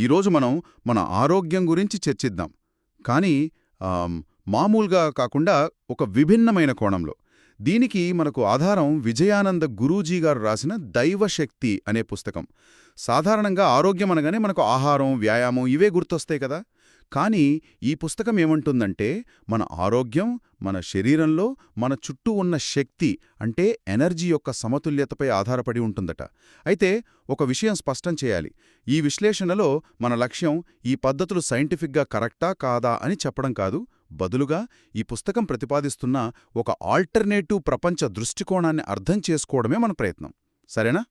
ఈరోజు మనం మన ఆరోగ్యం గురించి చర్చిద్దాం. కానీ మామూలుగా కాకుండా ఒక విభిన్నమైన కోణంలో. దీనికి మనకు ఆధారం విజయానంద గురూజీ గారు రాసిన దైవశక్తి అనే పుస్తకం. సాధారణంగా ఆరోగ్యం అనగానే మనకు ఆహారం వ్యాయామం ఇవే గుర్తొస్తాయి కదా. కానీ ఈ పుస్తకం ఏమంటుందంటే మన ఆరోగ్యం మన శరీరంలో మన చుట్టూ ఉన్న శక్తి అంటే ఎనర్జీ యొక్క సమతుల్యతపై ఆధారపడి ఉంటుందట. అయితే ఒక విషయం స్పష్టం చేయాలి. ఈ విశ్లేషణలో మన లక్ష్యం ఈ పద్ధతులు సైంటిఫిక్గా కరెక్టా కాదా అని చెప్పడం కాదు. బదులుగా ఈ పుస్తకం ప్రతిపాదిస్తున్న ఒక ఆల్టర్నేటివ్ ప్రపంచ దృష్టికోణాన్ని అర్థం చేసుకోవడమే మన ప్రయత్నం. సరేనా?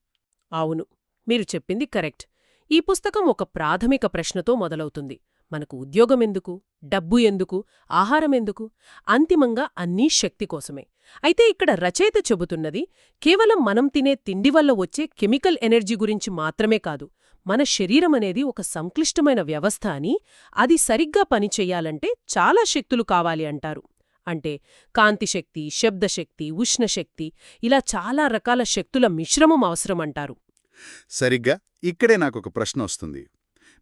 అవును. మీరు చెప్పింది కరెక్ట్. ఈ పుస్తకం ఒక ప్రాథమిక ప్రశ్నతో మొదలవుతుంది. మనకు ఉద్యోగం ఎందుకు డబ్బు ఎందుకు ఆహారం ఎందుకు అంతిమంగా అన్నీ శక్తి కోసమే. అయితే ఇక్కడ రచయిత చెబుతున్నది కేవలం మనం తినే తిండి వల్ల వచ్చే కెమికల్ ఎనర్జీ గురించి మాత్రమే కాదు మన శరీరం అనేది ఒక సంక్లిష్టమైన వ్యవస్థ అని అది సరిగ్గా పనిచెయ్యాలంటే చాలా శక్తులు కావాలి అంటారు. అంటే కాంతిశక్తి శబ్దశక్తి ఉష్ణశక్తి ఇలా చాలా రకాల శక్తుల మిశ్రమం అవసరమంటారు సరిగ్గా ఇక్కడే నాకొక ప్రశ్న వస్తుంది.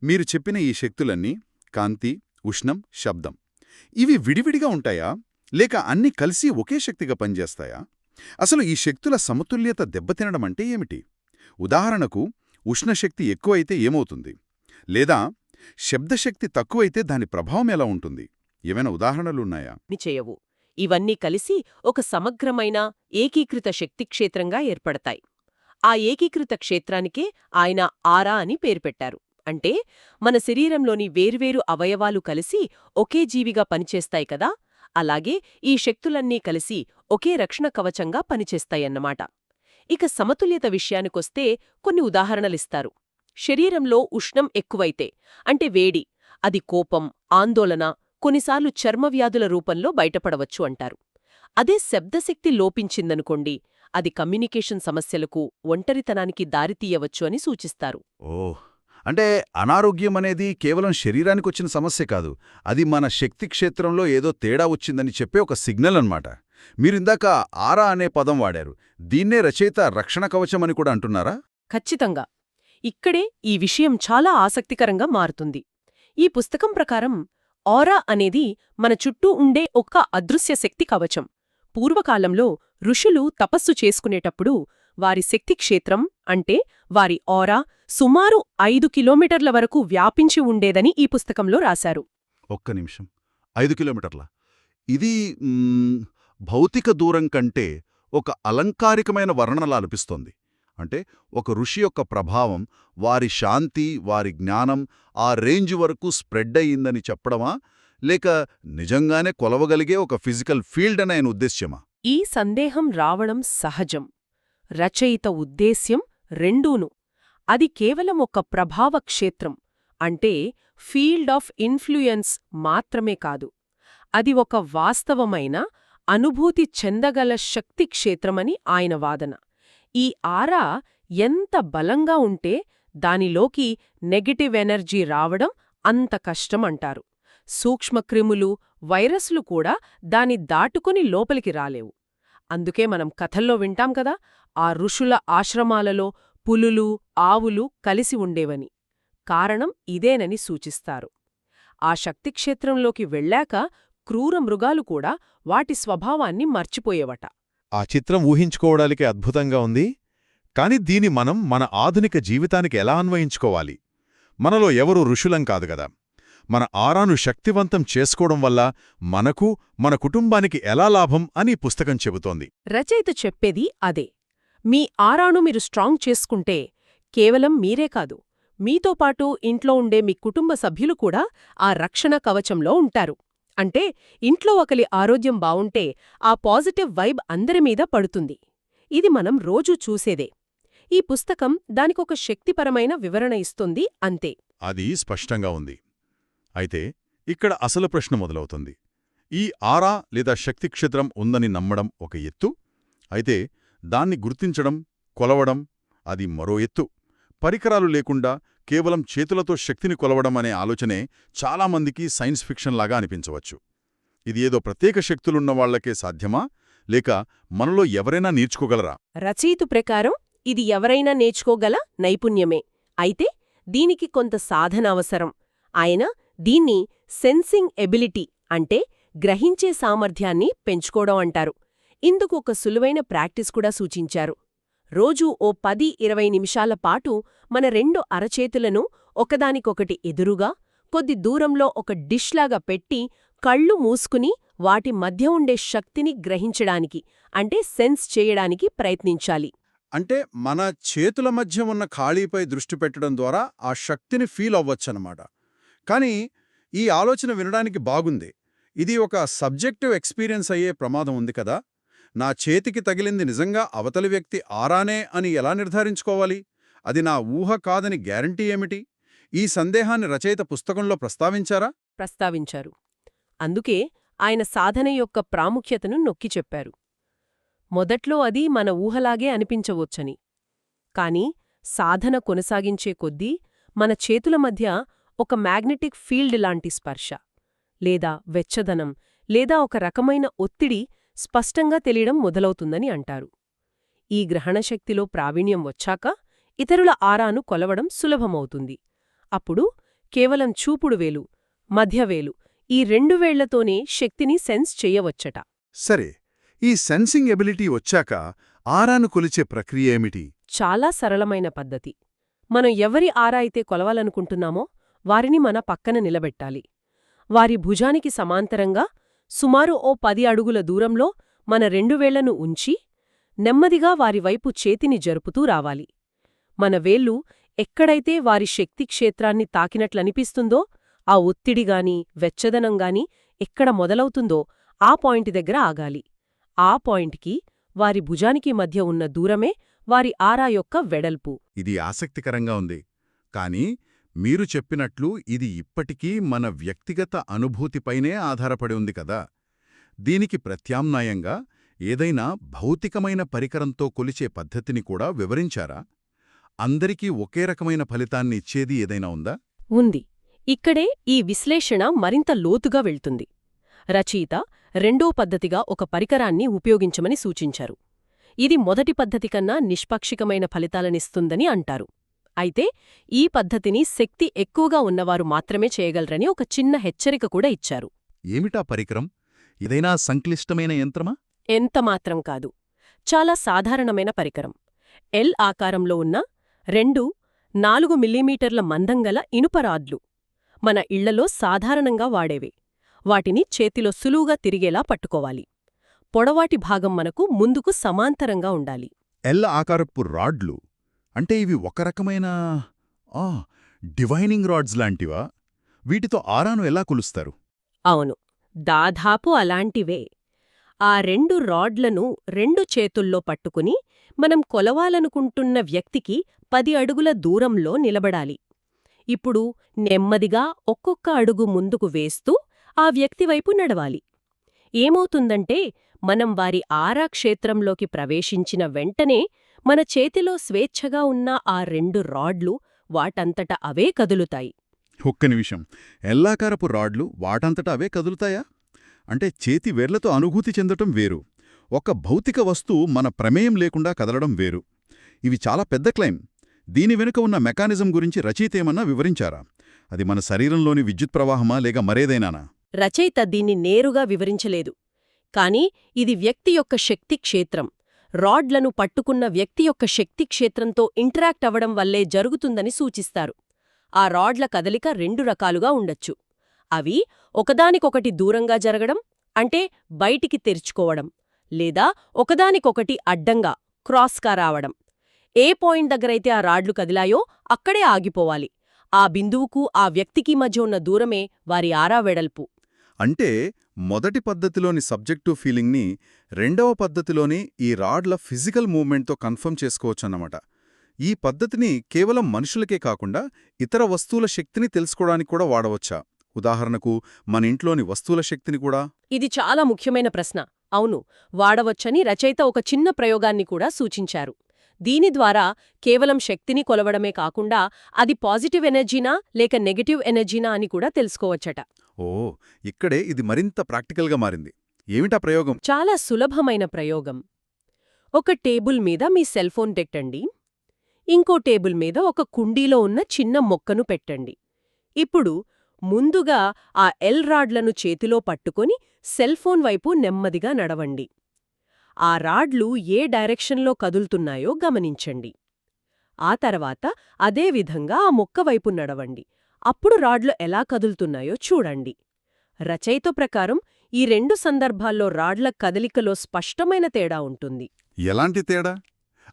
మీరు చెప్పిన ఈ శక్తులన్నీ కాంతి ఉష్ణం శబ్దం. ఇవి విడివిడిగా ఉంటాయా? లేక అన్ని కలిసి ఒకే శక్తిగా పనిచేస్తాయా? అసలు ఈ శక్తుల సమతుల్యత దెబ్బతినడం అంటే ఏమిటి? ఉదాహరణకు ఉష్ణశక్తి ఎక్కువైతే ఏమవుతుంది? లేదా శబ్దశక్తి తక్కువైతే దాని ప్రభావం ఎలా ఉంటుంది? ఏమైనా ఉదాహరణలున్నాయా ని చేయవు. ఇవన్నీ కలిసి ఒక సమగ్రమైన ఏకీకృత శక్తిక్షేత్రంగా ఏర్పడతాయి. ఆ ఏకీకృత క్షేత్రానికే ఆయన ఆరా అని పేరు పెట్టారు. అంటే మన శరీరంలోని వేర్వేరు అవయవాలు కలిసి ఒకే జీవిగా పనిచేస్తాయి కదా? అలాగే ఈ శక్తులన్నీ కలిసి ఒకే రక్షణ కవచంగా పనిచేస్తాయన్నమాట ఇక సమతుల్యత విషయానికొస్తే కొన్ని ఉదాహరణలిస్తారు. శరీరంలో ఉష్ణం ఎక్కువైతే అంటే వేడి అది కోపం ఆందోళన కొన్నిసార్లు చర్మవ్యాధుల రూపంలో బయటపడవచ్చు అంటారు. అదే శబ్దశక్తి లోపించిందనుకోండి అది కమ్యూనికేషన్ సమస్యలకు ఒంటరితనానికి దారితీయవచ్చు అని సూచిస్తారు. ఓహ్! అంటే అనారోగ్యం అనేది కేవలం శరీరానికి వచ్చిన సమస్య కాదు. అది మన శక్తి క్షేత్రంలో ఏదో తేడా వచ్చిందని చెప్పే ఒక సిగ్నల్ అన్నమాట. మీరిందాక ఆరా అనే పదం వాడారు. దీన్నే రచయిత రక్షణ కవచం అని కూడా అంటున్నారా? ఖచ్చితంగా. ఇక్కడే ఈ విషయం చాలా ఆసక్తికరంగా మారుతుంది. ఈ పుస్తకం ప్రకారం ఆరా అనేది మన చుట్టూ ఉండే ఒక అదృశ్య శక్తి కవచం. పూర్వకాలంలో ఋషులు తపస్సు చేసుకునేటప్పుడు వారి శక్తి క్షేత్రం అంటే వారి ఆరా సుమారు ఐదు కిలోమీటర్ల వరకు వ్యాపించి ఉండేదని ఈ పుస్తకంలో రాశారు. ఒక్క నిమిషం. ఐదు కిలోమీటర్ల. ఇది భౌతిక దూరం కంటే ఒక అలంకారికమైన వర్ణనలా అనిపిస్తోంది. అంటే ఒక ఋషి యొక్క ప్రభావం వారి శాంతి వారి జ్ఞానం ఆ రేంజ్ వరకు స్ప్రెడ్ అయ్యిందని చెప్పడమా? లేక నిజంగానే కొలవగలిగే ఒక ఫిజికల్ ఫీల్డ్ అని ఆయన ఉద్దేశ్యమా? ఈ సందేహం రావడం సహజం. రచయిత ఉద్దేశ్యం రెండూను. అది కేవలం ఒక ప్రభావ క్షేత్రం అంటే ఫీల్డ్ ఆఫ్ ఇన్ఫ్లుయెన్స్ మాత్రమే కాదు. అది ఒక వాస్తవమైన అనుభూతి చెందగల శక్తి క్షేత్రమని ఆయన వాదన. ఈ ఆరా ఎంత బలంగా ఉంటే దానిలోకి నెగటివ్ ఎనర్జీ రావడం అంత కష్టం అంటారు. సూక్ష్మక్రిములు వైరస్లు కూడా దాని దాటుకుని లోపలికి రాలేవు. అందుకే మనం కథల్లో వింటాం కదా ఆ ఋషుల ఆశ్రమాలలో పులులు ఆవులు కలిసి ఉండేవని. కారణం ఇదేనని సూచిస్తారు. ఆ శక్తిక్షేత్రంలోకి వెళ్ళాక క్రూర మృగాలు కూడా వాటి స్వభావాన్ని మర్చిపోయేవట. ఆ చిత్రం ఊహించుకోవడానికి అద్భుతంగా ఉంది. కాని దీని మనం మన ఆధునిక జీవితానికి ఎలా అన్వయించుకోవాలి? మనలో ఎవరూ ఋషులం కాదు గదా మన ఆరాను శక్తివంతం చేసుకోవడం వల్ల మనకు మన కుటుంబానికి ఎలా లాభం అని పుస్తకం చెబుతోంది. రచయిత చెప్పేది అదే. మీ ఆరాను మీరు స్ట్రాంగ్ చేసుకుంటే కేవలం మీరే కాదు మీతో పాటు ఇంట్లో ఉండే మీ కుటుంబ సభ్యులు కూడా ఆ రక్షణ కవచంలో ఉంటారు. అంటే ఇంట్లో ఒకలి ఆరోగ్యం బావుంటే ఆ పాజిటివ్ వైబ్ అందరి మీద పడుతుంది. ఇది మనం రోజూ చూసేదే. ఈ పుస్తకం దానికొక శక్తిపరమైన వివరణ ఇస్తుంది అంతే. అది స్పష్టంగా ఉంది. అయితే ఇక్కడ అసలు ప్రశ్న మొదలవుతుంది. ఈ ఆరా లేదా శక్తిక్షేత్రం ఉందని నమ్మడం ఒక ఎత్తు? అయితే దాన్ని గుర్తించడం కొలవడం అది మరో ఎత్తు. పరికరాలు లేకుండా కేవలం చేతులతో శక్తిని కొలవడం అనే ఆలోచనే చాలామందికి సైన్స్ ఫిక్షన్ లాగా అనిపించవచ్చు. ఇది ఏదో ప్రత్యేక శక్తులున్న వాళ్ళకే సాధ్యమా? లేక మనలో ఎవరైనా నేర్చుకోగలరా? రచయితు ప్రకారం ఇది ఎవరైనా నేర్చుకోగల నైపుణ్యమే. అయితే దీనికి కొంత సాధన అవసరం. ఆయన దీన్ని సెన్సింగ్ ఎబిలిటీ అంటే గ్రహించే సామర్థ్యాన్ని పెంచుకోవడం అంటారు. ఇందుకు ఒక సులువైన ప్రాక్టీస్ కూడా సూచించారు. రోజూ ఓ పది ఇరవై నిమిషాల పాటు మన రెండు అరచేతులను ఒకదానికొకటి ఎదురుగా కొద్ది దూరంలో ఒక డిష్లాగా పెట్టి కళ్ళు మూసుకుని వాటి మధ్య ఉండే శక్తిని గ్రహించడానికి అంటే సెన్స్ చేయడానికి ప్రయత్నించాలి. అంటే మన చేతుల మధ్య ఉన్న ఖాళీపై దృష్టి పెట్టడం ద్వారా ఆ శక్తిని ఫీల్ అవ్వచ్చనమాట. కానీ ఈ ఆలోచన వినడానికి బాగుంది. ఇది ఒక సబ్జెక్టివ్ ఎక్స్పీరియన్స్ అయ్యే ప్రమాదం ఉంది కదా? నా చేతికి తగిలింది నిజంగా అవతలి వ్యక్తి ఆరానే అని ఎలా నిర్ధారించుకోవాలి? అది నా ఊహ కాదని గ్యారంటీ ఏమిటి? ఈ సందేహాన్ని రచయిత పుస్తకంలో ప్రస్తావించారా? ప్రస్తావించారు. అందుకే ఆయన సాధన యొక్క ప్రాముఖ్యతను నొక్కి చెప్పారు. మొదట్లో అది మన ఊహలాగే అనిపించవచ్చని. కాని సాధన కొనసాగించే కొద్దీ మన చేతుల మధ్య ఒక మ్యాగ్నెటిక్ ఫీల్డ్ లాంటి స్పర్శ లేదా వెచ్చదనం లేదా ఒక రకమైన ఒత్తిడి స్పష్టంగా తెలియడం మొదలవుతుందని అంటారు. ఈ గ్రహణశక్తిలో ప్రావీణ్యం వచ్చాక ఇతరుల ఆరాను కొలవడం సులభమవుతుంది. అప్పుడు కేవలం చూపుడు వేలు మధ్యవేలు ఈ రెండు వేళ్ళతోనే శక్తిని సెన్స్ చెయ్యవచ్చట సరే ఈ సెన్సింగ్ ఎబిలిటీ వచ్చాక ఆరాను కొలిచే ప్రక్రియ ఏమిటి? చాలా సరళమైన పద్ధతి. మనం ఎవరి ఆరా అయితే కొలవాలనుకుంటున్నామో వారిని మన పక్కన నిలబెట్టాలి. వారి భుజానికి సమాంతరంగా సుమారు ఓ పది అడుగుల దూరంలో మన రెండు వేళ్ళను ఉంచి నెమ్మదిగా వారివైపు చేతిని జరుపుతూ రావాలి. మన వేళ్ళు ఎక్కడైతే వారి శక్తి క్షేత్రాన్ని తాకినట్లనిపిస్తుందో ఆ ఒత్తిడిగాని వెచ్చదనంగాని ఎక్కడ మొదలవుతుందో ఆ పాయింట్ దగ్గర ఆగాలి. ఆ పాయింట్కి వారి భుజానికి మధ్య ఉన్న దూరమే వారి ఆరా యొక్క వెడల్పు. ఇది ఆసక్తికరంగా ఉంది. కానీ మీరు చెప్పినట్లు ఇది ఇప్పటికీ మన వ్యక్తిగత అనుభూతిపైనే ఆధారపడి ఉంది కదా. దీనికి ప్రత్యామ్నాయంగా ఏదైనా భౌతికమైన పరికరంతో కొలిచే పద్ధతిని కూడా వివరించారా? అందరికీ ఒకే రకమైన ఫలితాన్ని ఇచ్చేది ఏదైనా ఉందా? ఉంది. ఇక్కడే ఈ విశ్లేషణ మరింత లోతుగా వెళ్తుంది. రచయిత రెండో పద్ధతిగా ఒక పరికరాన్ని ఉపయోగించమని సూచించారు. ఇది మొదటి పద్ధతి కన్నా నిష్పాక్షికమైన ఫలితాలనిస్తుందని అంటారు. అయితే ఈ పద్ధతిని శక్తి ఎక్కువగా ఉన్నవారు మాత్రమే చేయగలరని ఒక చిన్న హెచ్చరిక కూడా ఇచ్చారు. ఏమిటా పరికరం? ఇదైనా సంక్లిష్టమైన యంత్రమా? ఎంతమాత్రం కాదు. చాలా సాధారణమైన పరికరం. ఎల్ ఆకారంలో ఉన్న రెండు నాలుగు మిల్లీమీటర్ల మందంగల ఇనుపరాడ్లు మన ఇళ్ళలో సాధారణంగా వాడేవే. వాటిని చేతిలో సులువుగా తిరిగేలా పట్టుకోవాలి. పొడవాటి భాగం మనకు ముందుకు సమాంతరంగా ఉండాలి. ఎల్ ఆకారపు రాడ్లు అంటే ఇవి ఒక రకమైన ఆ డివైనింగ్ రాడ్స్ లాంటివా? వీటితో ఆరాను ఎలా కొలుస్తారు? అవును దాదాపు అలాంటివే. ఆ రెండు రాడ్లను రెండు చేతుల్లో పట్టుకుని మనం కొలవాలనుకుంటున్న వ్యక్తికి పది అడుగుల దూరంలో నిలబడాలి. ఇప్పుడు నెమ్మదిగా ఒక్కొక్క అడుగు ముందుకు వేస్తూ ఆ వ్యక్తివైపు నడవాలి. ఏమవుతుందంటే మనం వారి ఆరా క్షేత్రంలోకి ప్రవేశించిన వెంటనే మన చేతిలో స్వేచ్ఛగా ఉన్న ఆ రెండు రాడ్లు వాటంతట అవే కదులుతాయి. ఒక్క నిమిషం. ఎల్లాకారపు రాడ్లు వాటంతటా అవే కదులుతాయా? అంటే చేతి వేర్లతో అనుభూతి చెందటం వేరు. ఒక భౌతిక వస్తువు మన ప్రమేయం లేకుండా కదలడం వేరు. ఇవి చాలా పెద్ద క్లైమ్. దీని వెనుక ఉన్న మెకానిజం గురించి రచయితేమన్నా వివరించారా? అది మన శరీరంలోని విద్యుత్ ప్రవాహమా లేక మరేదైనానా? రచయిత దీన్ని నేరుగా వివరించలేదు. కాని ఇది వ్యక్తి యొక్క శక్తి క్షేత్రం. రాడ్లను పట్టుకున్న వ్యక్తి యొక్క శక్తి క్షేత్రంతో ఇంటరాక్ట్ అవ్వడం వల్లే జరుగుతుందని సూచిస్తారు. ఆ రాడ్ల కదలిక రెండు రకాలుగా ఉండొచ్చు. అవి ఒకదానికొకటి దూరంగా జరగడం అంటే బయటికి తెరుచుకోవడం లేదా ఒకదానికొకటి అడ్డంగా క్రాస్గా రావడం. ఏ పాయింట్ దగ్గరైతే ఆ రాడ్లు కదిలాయో అక్కడే ఆగిపోవాలి. ఆ బిందువుకు ఆ వ్యక్తికి మధ్య ఉన్న దూరమే వారి ఆరా వెడల్పు అంటే మొదటి పద్ధతిలోని సబ్జెక్టివ్ ఫీలింగ్ని రెండవ పద్ధతిలోని ఈ రాడ్ల ఫిజికల్ మూవ్మెంట్తో కన్ఫర్మ్ చేసుకోవచ్చన్నమాట. ఈ పద్ధతిని కేవలం మనుషులకే కాకుండా ఇతర వస్తువుల శక్తిని తెలుసుకోవడానికి కూడా వాడవచ్చా? ఉదాహరణకు మన ఇంట్లోని వస్తువుల శక్తిని కూడా? ఇది చాలా ముఖ్యమైన ప్రశ్న. అవును వాడవచ్చని రచయిత ఒక చిన్న ప్రయోగాన్ని కూడా సూచించారు. దీని ద్వారా కేవలం శక్తిని కొలవడమే కాకుండా అది పాజిటివ్ ఎనర్జీనా లేక నెగటివ్ ఎనర్జీనా అని కూడా తెలుసుకోవచ్చట. ఓ ఇక్కడే ఇది మరింత ప్రాక్టికల్గా మారింది. ఏమిటా ప్రయోగం? చాలా సులభమైన ప్రయోగం. ఒక టేబుల్ మీద మీ సెల్ ఫోన్ పెట్టండి. ఇంకో టేబుల్ మీద ఒక కుండీలో ఉన్న చిన్న మొక్కను పెట్టండి. ఇప్పుడు ముందుగా ఆ ఎల్ రాడ్లను చేతిలో పట్టుకొని సెల్ ఫోన్ వైపు నెమ్మదిగా నడవండి. ఆ రాడ్లు ఏ డైరెక్షన్లో కదులుతున్నాయో గమనించండి. ఆ తర్వాత అదే విధంగా ఆ మొక్క వైపు నడవండి. అప్పుడు రాడ్లు ఎలా కదులుతున్నాయో చూడండి. రచయిత ప్రకారం ఈ రెండు సందర్భాల్లో రాడ్ల కదలికలో స్పష్టమైన తేడా ఉంటుంది. ఎలాంటి తేడా?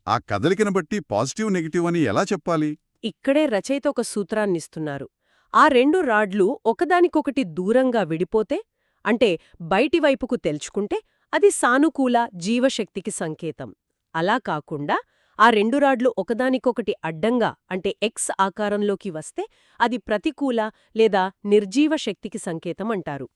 ఆ కదలికను బట్టి పాజిటివ్ నెగిటివ్ అని ఎలా చెప్పాలి? ఇక్కడే రచయిత ఒక సూత్రాన్నిస్తున్నారు. ఆ రెండు రాడ్లు ఒకదానికొకటి దూరంగా విడిపోతే అంటే బయటివైపుకు తెల్చుకుంటే అది సానుకూల జీవశక్తికి సంకేతం. అలా కాకుండా ఆ రెండు రాడ్లు ఒకదానికొకటి అడ్డంగా అంటే ఎక్స్ ఆకారంలోకి వస్తే అది ప్రతికూల లేదా నిర్జీవ శక్తికి సంకేతం అంటారు.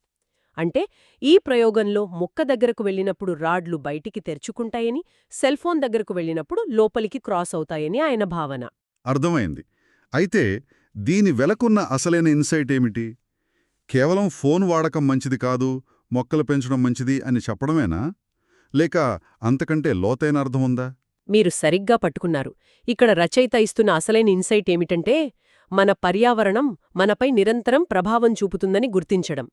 అంటే ఈ ప్రయోగంలో మొక్క దగ్గరకు వెళ్ళినప్పుడు రాడ్లు బయటికి తెరుచుకుంటాయని సెల్ఫోన్ దగ్గరకు వెళ్ళినప్పుడు లోపలికి క్రాస్ అవుతాయని ఆయన భావన. అర్థమైంది. అయితే దీని వెలకున్న అసలైన ఇన్సైట్ ఏమిటి? కేవలం ఫోన్ వాడకం మంచిది కాదు మొక్కలు పెంచడం మంచిది అని చెప్పడమేనా? లేక అంతకంటే లోతైన అర్థం ఉందా? మీరు సరిగ్గా పట్టుకున్నారు. ఇక్కడ రచయిత ఇస్తున్న అసలైన ఇన్సైట్ ఏమిటంటే మన పర్యావరణం మనపై నిరంతరం ప్రభావం చూపుతుందని గుర్తించడం.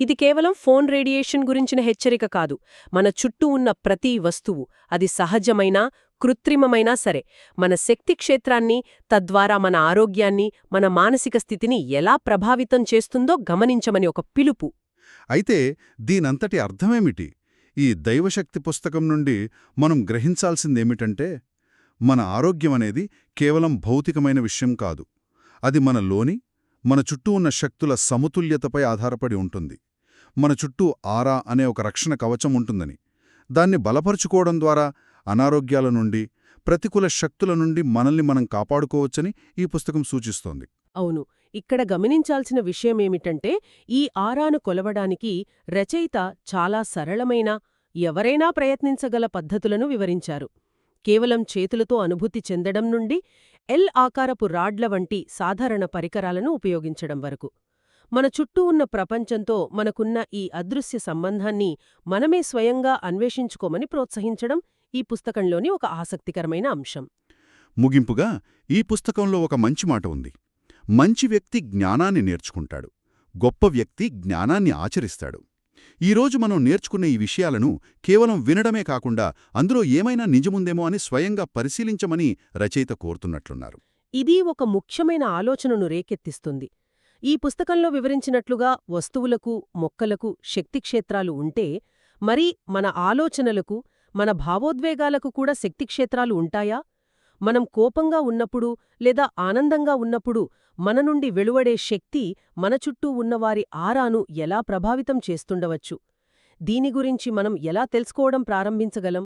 ఇది కేవలం ఫోన్ రేడియేషన్ గురించిన హెచ్చరిక కాదు. మన చుట్టూ ఉన్న ప్రతి వస్తువు అది సహజమైనా కృత్రిమమైనా సరే మన శక్తి క్షేత్రాన్ని తద్వారా మన ఆరోగ్యాన్ని మన మానసిక స్థితిని ఎలా ప్రభావితం చేస్తుందో గమనించమని ఒక పిలుపు. అయితే దీనంతటి అర్థమేమిటి? ఈ దైవశక్తి పుస్తకం నుండి మనం గ్రహించాల్సిందేమిటంటే మన ఆరోగ్యం అనేది కేవలం భౌతికమైన విషయం కాదు. అది మనలోని మన చుట్టూ ఉన్న శక్తుల సమతుల్యతపై ఆధారపడి ఉంటుంది. మన చుట్టూ ఆరా అనే ఒక రక్షణ కవచం ఉంటుందని. దాన్ని బలపరుచుకోవడం ద్వారా అనారోగ్యాల నుండి ప్రతికూల శక్తుల నుండి మనల్ని మనం కాపాడుకోవచ్చని ఈ పుస్తకం సూచిస్తోంది. అవును. ఇక్కడ గమనించాల్సిన విషయమేమిటంటే ఈ ఆరాను కొలవడానికి రచయిత చాలా సరళమైన ఎవరైనా ప్రయత్నించగల పద్ధతులను వివరించారు. కేవలం చేతులతో అనుభూతి చెందడం నుండి ఎల్ ఆకారపు రాడ్ల వంటి సాధారణ పరికరాలను ఉపయోగించడం వరకు. మన చుట్టూ ఉన్న ప్రపంచంతో మనకున్న ఈ అదృశ్య సంబంధాన్ని మనమే స్వయంగా అన్వేషించుకోమని ప్రోత్సహించడం ఈ పుస్తకంలోని ఒక ఆసక్తికరమైన అంశం. ముగింపుగా ఈ పుస్తకంలో ఒక మంచి మాట ఉంది. మంచి వ్యక్తి జ్ఞానాన్ని నేర్చుకుంటాడు. గొప్ప వ్యక్తి జ్ఞానాన్ని ఆచరిస్తాడు. ఈరోజు మనం నేర్చుకున్న ఈ విషయాలను కేవలం వినడమే కాకుండా అందులో ఏమైనా నిజముందేమో అని స్వయంగా పరిశీలించమని రచయిత కోరుతున్నట్లున్నారు. ఇది ఒక ముఖ్యమైన ఆలోచనను రేకెత్తిస్తుంది. ఈ పుస్తకంలో వివరించినట్లుగా వస్తువులకు మొక్కలకు శక్తిక్షేత్రాలు ఉంటే మరి మన ఆలోచనలకు మన భావోద్వేగాలకు కూడా శక్తిక్షేత్రాలు ఉంటాయా? మనం కోపంగా ఉన్నప్పుడు లేదా ఆనందంగా ఉన్నప్పుడు మన నుండి వెలువడే శక్తి మన చుట్టూ ఉన్నవారి ఆరాను ఎలా ప్రభావితం చేస్తుండవచ్చు? దీని గురించి మనం ఎలా తెలుసుకోవడం ప్రారంభించగలం?